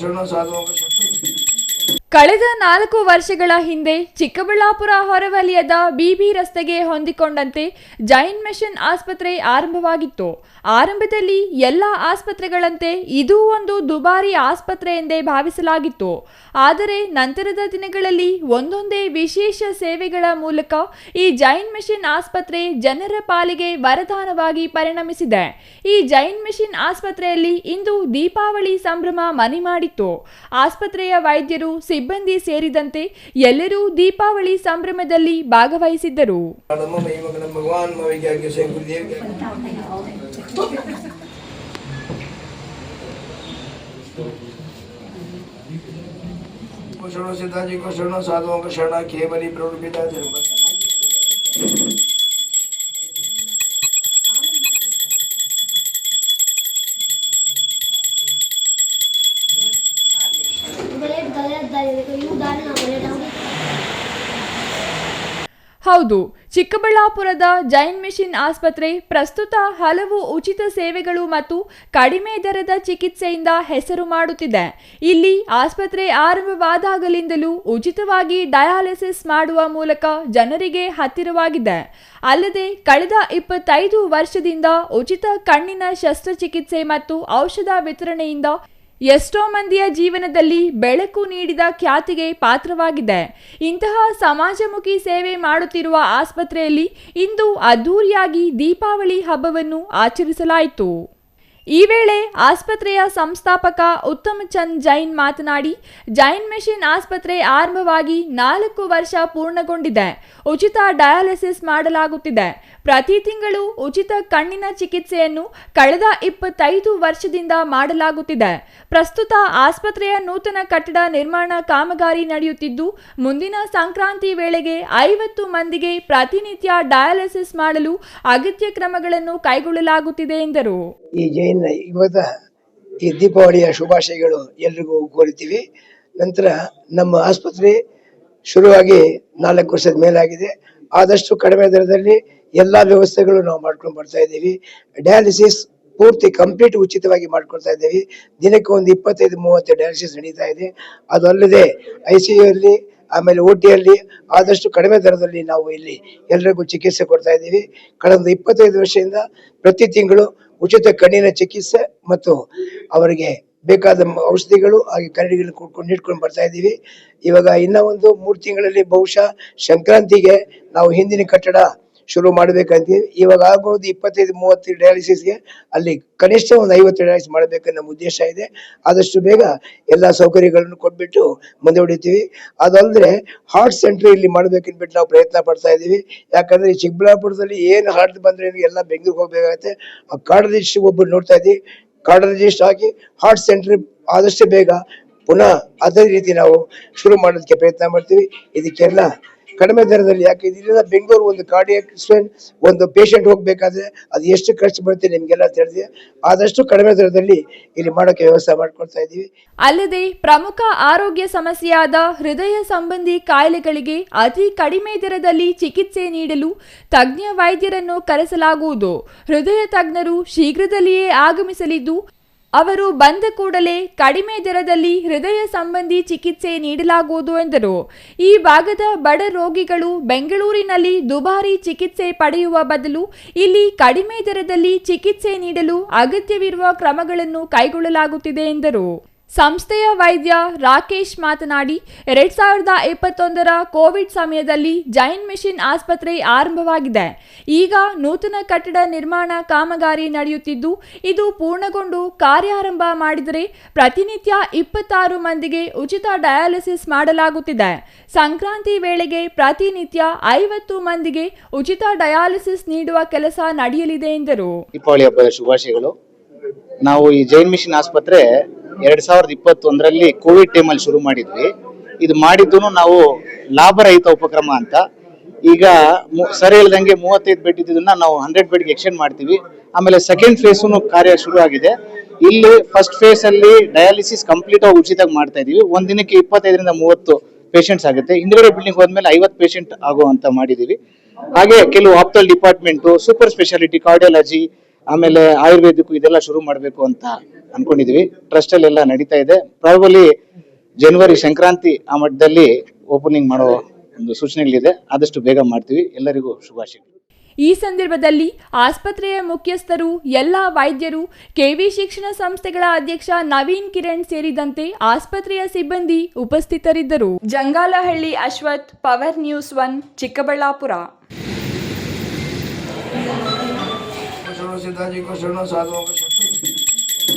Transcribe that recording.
ಶರಣ ಸಾಧುವಂಗ ಶರಣ ಕಳೆದ ನಾಲ್ಕು ವರ್ಷಗಳ ಹಿಂದೆ ಚಿಕ್ಕಬಳ್ಳಾಪುರ ಹೊರವಲಯದ ಬಿಬಿ ರಸ್ತೆಗೆ ಹೊಂದಿಕೊಂಡಂತೆ ಜೈನ್ ಮಿಷನ್ ಆಸ್ಪತ್ರೆ ಆರಂಭವಾಗಿತ್ತು. ಆರಂಭದಲ್ಲಿ ಎಲ್ಲ ಆಸ್ಪತ್ರೆಗಳಂತೆ ಇದೂ ಒಂದು ದುಬಾರಿ ಆಸ್ಪತ್ರೆ ಎಂದೇ ಭಾವಿಸಲಾಗಿತ್ತು. ಆದರೆ ನಂತರದ ದಿನಗಳಲ್ಲಿ ಒಂದೊಂದೇ ವಿಶೇಷ ಸೇವೆಗಳ ಮೂಲಕ ಈ ಜೈನ್ ಮಿಷನ್ ಆಸ್ಪತ್ರೆ ಜನರ ಪಾಲಿಗೆ ವರದಾನವಾಗಿ ಪರಿಣಮಿಸಿದೆ. ಈ ಜೈನ್ ಮಿಷನ್ ಆಸ್ಪತ್ರೆಯಲ್ಲಿ ಇಂದು ದೀಪಾವಳಿ ಸಂಭ್ರಮ ಮನೆ ಮಾಡಿತ್ತು. ಆಸ್ಪತ್ರೆಯ ವೈದ್ಯರು ಸಿಬ್ಬಂದಿ ಸೇರಿದಂತೆ ಎಲ್ಲರೂ ದೀಪಾವಳಿ ಸಂಭ್ರಮದಲ್ಲಿ ಭಾಗವಹಿಸಿದ್ದರು. ನಮ್ಮ ಸಿದ್ಧಾಜಿ ಭಗವಾನ್ ಮವಿಗೆ ಸೇ ಕೇವಲಿ को ಹೌದು, ಚಿಕ್ಕಬಳ್ಳಾಪುರದ ಜೈನ್ ಮಿಷಿನ್ ಆಸ್ಪತ್ರೆ ಪ್ರಸ್ತುತ ಹಲವು ಉಚಿತ ಸೇವೆಗಳು ಮತ್ತು ಕಡಿಮೆ ದರದ ಚಿಕಿತ್ಸೆಯಿಂದ ಹೆಸರು ಮಾಡುತ್ತಿದೆ. ಇಲ್ಲಿ ಆಸ್ಪತ್ರೆ ಆರಂಭವಾದಾಗಲಿಂದಲೂ ಉಚಿತವಾಗಿ ಡಯಾಲಿಸಿಸ್ ಮಾಡುವ ಮೂಲಕ ಜನರಿಗೆ ಹತ್ತಿರವಾಗಿದೆ. ಅಲ್ಲದೆ, ಕಳೆದ ಇಪ್ಪತ್ತೈದು ವರ್ಷದಿಂದ ಉಚಿತ ಕಣ್ಣಿನ ಶಸ್ತ್ರಚಿಕಿತ್ಸೆ ಮತ್ತು ಔಷಧ ವಿತರಣೆಯಿಂದ ಎಷ್ಟೋ ಮಂದಿಯ ಜೀವನದಲ್ಲಿ ಬೆಳಕು ನೀಡಿದ ಖ್ಯಾತಿಗೆ ಪಾತ್ರವಾಗಿದೆ. ಇಂತಹ ಸಮಾಜಮುಖಿ ಸೇವೆ ಮಾಡುತ್ತಿರುವ ಆಸ್ಪತ್ರೆಯಲ್ಲಿ ಇಂದು ಅದ್ದೂರಿಯಾಗಿ ದೀಪಾವಳಿ ಹಬ್ಬವನ್ನು ಆಚರಿಸಲಾಯಿತು. ಈ ವೇಳೆ ಆಸ್ಪತ್ರೆಯ ಸಂಸ್ಥಾಪಕ ಉತ್ತಮ್ ಚಂದ್ ಜೈನ್ ಮಾತನಾಡಿ, ಜೈನ್ ಮೆಷಿನ್ ಆಸ್ಪತ್ರೆ ಆರಂಭವಾಗಿ ನಾಲ್ಕು ವರ್ಷ ಪೂರ್ಣಗೊಂಡಿದೆ. ಉಚಿತ ಡಯಾಲಿಸಿಸ್ ಮಾಡಲಾಗುತ್ತಿದೆ. ಪ್ರತಿ ತಿಂಗಳು ಉಚಿತ ಕಣ್ಣಿನ ಚಿಕಿತ್ಸೆಯನ್ನು ಕಳೆದ ಇಪ್ಪತ್ತೈದು ವರ್ಷದಿಂದ ಮಾಡಲಾಗುತ್ತಿದೆ. ಪ್ರಸ್ತುತ ಆಸ್ಪತ್ರೆಯ ನೂತನ ಕಟ್ಟಡ ನಿರ್ಮಾಣ ಕಾಮಗಾರಿ ನಡೆಯುತ್ತಿದ್ದು, ಮುಂದಿನ ಸಂಕ್ರಾಂತಿ ವೇಳೆಗೆ ಐವತ್ತು ಮಂದಿಗೆ ಪ್ರತಿನಿತ್ಯ ಡಯಾಲಿಸಿಸ್ ಮಾಡಲು ಅಗತ್ಯ ಕ್ರಮಗಳನ್ನು ಕೈಗೊಳ್ಳಲಾಗುತ್ತಿದೆ ಎಂದರು. ಈ ಈ ದೀಪಾವಳಿಯ ಶುಭಾಶಯಗಳು ಎಲ್ರಿಗೂ ಕೋರಿತೀವಿ ನಂತರ ನಮ್ಮ ಆಸ್ಪತ್ರೆ ಶುರುವಾಗಿ ನಾಲ್ಕು ವರ್ಷದ ಮೇಲಾಗಿದೆ. ಆದಷ್ಟು ಕಡಿಮೆ ದರದಲ್ಲಿ ಎಲ್ಲ ವ್ಯವಸ್ಥೆಗಳು ನಾವು ಮಾಡ್ಕೊಂಡು ಬರ್ತಾ ಇದ್ದೀವಿ. ಡಯಾಲಿಸಿಸ್ ಪೂರ್ತಿ ಕಂಪ್ಲೀಟ್ ಉಚಿತವಾಗಿ ಮಾಡ್ಕೊಳ್ತಾ ಇದ್ದೀವಿ. ದಿನಕ್ಕೆ ಒಂದು ಇಪ್ಪತ್ತೈದು, ಮೂವತ್ತು ಡಯಾಲಿಸಿಸ್ ನಡೀತಾ ಇದೆ. ಅದು ಅಲ್ಲದೆ ಐ ಸಿ ಅಲ್ಲಿ, ಆಮೇಲೆ ಟಿಯಲ್ಲಿ ಆದಷ್ಟು ಕಡಿಮೆ ದರದಲ್ಲಿ ನಾವು ಇಲ್ಲಿ ಎಲ್ಲರಿಗೂ ಚಿಕಿತ್ಸೆ ಕೊಡ್ತಾ ಇದ್ದೀವಿ. ಕಳೆದ ಇಪ್ಪತ್ತೈದು ವರ್ಷದಿಂದ ಪ್ರತಿ ತಿಂಗಳು ಉಚಿತ ಕಣ್ಣಿನ ಚಿಕಿತ್ಸೆ ಮತ್ತು ಅವರಿಗೆ ಬೇಕಾದ ಔಷಧಿಗಳು ಹಾಗೆ ಕರಡಿಗಳನ್ನು ಕೊಡ್ಕೊಂಡು ನೀಡ್ಕೊಂಡು ಬರ್ತಾ ಇದ್ದೀವಿ. ಇವಾಗ ಇನ್ನೂ ಒಂದು ಮೂರು ತಿಂಗಳಲ್ಲಿ ಬಹುಶಃ ಸಂಕ್ರಾಂತಿಗೆ ನಾವು ಹಿಂದಿನ ಕಟ್ಟಡ ಶುರು ಮಾಡ್ಬೇಕಂತೀವಿ. ಇವಾಗ ಆಗೋದು ಇಪ್ಪತ್ತೈದು ಮೂವತ್ತು ಡಯಾಲಿಸಿಸ್ಗೆ ಅಲ್ಲಿ ಕನಿಷ್ಠ ಒಂದು ಐವತ್ತು ಡಯಾಲಿಸಿಸ್ ಮಾಡಬೇಕನ್ನೋ ಉದ್ದೇಶ ಇದೆ. ಆದಷ್ಟು ಬೇಗ ಎಲ್ಲ ಸೌಕರ್ಯಗಳನ್ನು ಕೊಟ್ಬಿಟ್ಟು ಮುಂದೆ ಹೊಡಿತೀವಿ. ಅದಲ್ಲದೆ ಹಾರ್ಟ್ ಸೆಂಟರ್ ಇಲ್ಲಿ ಮಾಡಬೇಕನ್ಬಿಟ್ಟು ನಾವು ಪ್ರಯತ್ನ ಪಡ್ತಾ ಇದ್ದೀವಿ. ಯಾಕಂದ್ರೆ ಚಿಕ್ಕಬಳ್ಳಾಪುರದಲ್ಲಿ ಏನು ಹಾರ್ಟ್ ಬಂದ್ರೆ ಎಲ್ಲ ಬೆಂಗಳೂರಿಗೆ ಹೋಗ್ಬೇಕಾಗತ್ತೆ. ಆ ಕಾರ್ಡಿಯಲಿಸ್ಟ್ ಒಬ್ಬರು ನೋಡ್ತಾ ಇದ್ದೀವಿ ಕಾರ್ಡಿಯಲಿಸ್ಟ್ ಆಗಿ ಹಾರ್ಟ್ ಸೆಂಟರ್ ಆದಷ್ಟು ಬೇಗ ಪುನಃ ಅದೇ ರೀತಿ ನಾವು ಶುರು ಮಾಡೋದಕ್ಕೆ ಪ್ರಯತ್ನ ಮಾಡ್ತೀವಿ. ಇದಕ್ಕೆಲ್ಲ ಕಡಿಮೆ ದರದಲ್ಲಿ ಯಾಕೆ ಇದರಿಂದ ಬೆಂಗಳೂರು ಒಂದು ಕಾರ್ಡಿಯಕ್ ಒಂದು ಪೇಷಂಟ್ ಹೋಗ್ಬೇಕಾದ್ರೆ ಅದು ಎಷ್ಟು ಖರ್ಚು ಬರುತ್ತೆ ನಿಮ್ಗೆಲ್ಲ ತಿಳಿದಿದೆ. ಆದಷ್ಟು ಕಡಿಮೆ ದರದಲ್ಲಿ ಇಲ್ಲಿ ಮಾಡೋಕೆ ವ್ಯವಸ್ಥೆ ಮಾಡ್ಕೊಳ್ತಾ ಇದ್ದೀವಿ. ಅಲ್ಲದೆ ಪ್ರಮುಖ ಆರೋಗ್ಯ ಸಮಸ್ಯೆಯಾದ ಹೃದಯ ಸಂಬಂಧಿ ಕಾಯಿಲೆಗಳಿಗೆ ಅತಿ ಕಡಿಮೆ ದರದಲ್ಲಿ ಚಿಕಿತ್ಸೆ ನೀಡಲು ತಜ್ಞ ವೈದ್ಯರನ್ನು ಕರೆಸಲಾಗುವುದು. ಹೃದಯ ತಜ್ಞರು ಶೀಘ್ರದಲ್ಲಿಯೇ ಆಗಮಿಸಲಿದ್ದು ಅವರು ಬಂದ ಕೂಡಲೇ ಕಡಿಮೆ ದರದಲ್ಲಿ ಹೃದಯ ಸಂಬಂಧಿ ಚಿಕಿತ್ಸೆ ನೀಡಲಾಗುವುದು ಎಂದರು. ಈ ಭಾಗದ ಬಡ ರೋಗಿಗಳು ಬೆಂಗಳೂರಿನಲ್ಲಿ ದುಬಾರಿ ಚಿಕಿತ್ಸೆ ಪಡೆಯುವ ಬದಲು ಇಲ್ಲಿ ಕಡಿಮೆ ದರದಲ್ಲಿ ಚಿಕಿತ್ಸೆ ನೀಡಲು ಅಗತ್ಯವಿರುವ ಕ್ರಮಗಳನ್ನು ಕೈಗೊಳ್ಳಲಾಗುತ್ತಿದೆ ಎಂದರು. ಸಂಸ್ಥೆಯ ವೈದ್ಯ ರಾಕೇಶ್ ಮಾತನಾಡಿ, ಎರಡ್ ಸಾವಿರದ ಇಪ್ಪತ್ತೊಂದರ ಕೋವಿಡ್ ಸಮಯದಲ್ಲಿ ಜೈನ್ ಮಿಷಿನ್ ಆಸ್ಪತ್ರೆ ಆರಂಭವಾಗಿದೆ. ಈಗ ನೂತನ ಕಟ್ಟಡ ನಿರ್ಮಾಣ ಕಾಮಗಾರಿ ನಡೆಯುತ್ತಿದ್ದು, ಇದು ಪೂರ್ಣಗೊಂಡು ಕಾರ್ಯಾರಂಭ ಮಾಡಿದರೆ ಪ್ರತಿನಿತ್ಯ ಇಪ್ಪತ್ತಾರು ಮಂದಿಗೆ ಉಚಿತ ಡಯಾಲಿಸಿಸ್ ಮಾಡಲಾಗುತ್ತಿದೆ. ಸಂಕ್ರಾಂತಿ ವೇಳೆಗೆ ಪ್ರತಿನಿತ್ಯ ಐವತ್ತು ಮಂದಿಗೆ ಉಚಿತ ಡಯಾಲಿಸಿಸ್ ನೀಡುವ ಕೆಲಸ ನಡೆಯಲಿದೆ ಎಂದರು. ದೀಪಾವಳಿ ಹಬ್ಬದ ನಾವು ಈ ಜೈನ್ ಮಿಷನ್ ಆಸ್ಪತ್ರೆ ಎರಡ್ ಸಾವಿರದ ಇಪ್ಪತ್ತೊಂದರಲ್ಲಿ ಕೋವಿಡ್ ಟೈಮಲ್ಲಿ ಶುರು ಮಾಡಿದ್ವಿ. ಇದು ಮಾಡಿದ್ದು ನಾವು ಲಾಭರಹಿತ ಉಪಕ್ರಮ ಅಂತ. ಈಗ ಸರಿ ಹೇಳ್ದಂಗೆ ಮೂವತ್ತೈದು ಬೆಡ್ ಇದ್ದಿದ್ದನ್ನ ನಾವು ಹಂಡ್ರೆಡ್ ಬೆಡ್ಗೆ ಎಕ್ಸ್ಟೆಂಡ್ ಮಾಡ್ತೀವಿ. ಆಮೇಲೆ ಸೆಕೆಂಡ್ ಫೇಸು ಕಾರ್ಯ ಶುರು ಆಗಿದೆ. ಇಲ್ಲಿ ಫಸ್ಟ್ ಫೇಸ್ ಅಲ್ಲಿ ಡಯಾಲಿಸಿಸ್ ಕಂಪ್ಲೀಟ್ ಆಗಿ ಉಚಿತವಾಗಿ ಮಾಡ್ತಾ ಇದೀವಿ ಒಂದ್ ದಿನಕ್ಕೆ ಇಪ್ಪತ್ತೈದರಿಂದ ಮೂವತ್ತು ಪೇಷಂಟ್ಸ್ ಆಗುತ್ತೆ. ಹಿಂದ್ಗಡೆ ಬಿಲ್ಡಿಂಗ್ ಹೋದ್ಮೇಲೆ ಐವತ್ತು ಪೇಷಂಟ್ ಆಗುವಂತ ಮಾಡಿದೀವಿ ಹಾಗೆ ಕೆಲವು ophthal department super speciality cardiology ಆಮೇಲೆ ಆಯುರ್ವೇದಿಕ್ ಇದೆಲ್ಲ ಶುರು ಮಾಡಬೇಕು ಅಂತ ಅನ್ಕೊಂಡಿದೀವಿ ಟ್ರಸ್ಟ್ ಅಲ್ಲಿ ಎಲ್ಲ ನಡೀತಾ ಇದೆ ಪ್ರಾಬಲಿ ಜನವರಿ ಸಂಕ್ರಾಂತಿ ಆ ಮಟ್ಟದಲ್ಲಿ ಓಪನಿಂಗ್ ಮಾಡೋ ಒಂದು ಸೂಚನೆಗಳಿದೆ ಆದಷ್ಟು ಬೇಗ ಮಾಡ್ತೀವಿ ಎಲ್ಲರಿಗೂ ಶುಭಾಶಯಗಳು ಈ ಸಂದರ್ಭದಲ್ಲಿ ಆಸ್ಪತ್ರೆಯ ಮುಖ್ಯಸ್ಥರು ಎಲ್ಲ ವೈದ್ಯರು ಕೆವಿ ಶಿಕ್ಷಣ ಸಂಸ್ಥೆಗಳ ಅಧ್ಯಕ್ಷ ನವೀನ್ ಕಿರಣ್ ಸೇರಿದಂತೆ ಆಸ್ಪತ್ರೆಯ ಸಿಬ್ಬಂದಿ ಉಪಸ್ಥಿತರಿದ್ದರು Jangalahalli Ashwath power news one Chikkaballapura ಶರಣ ಸಿದ್ಧಾಜಿ ಶರಣ ಸಾಧು ಶರಣ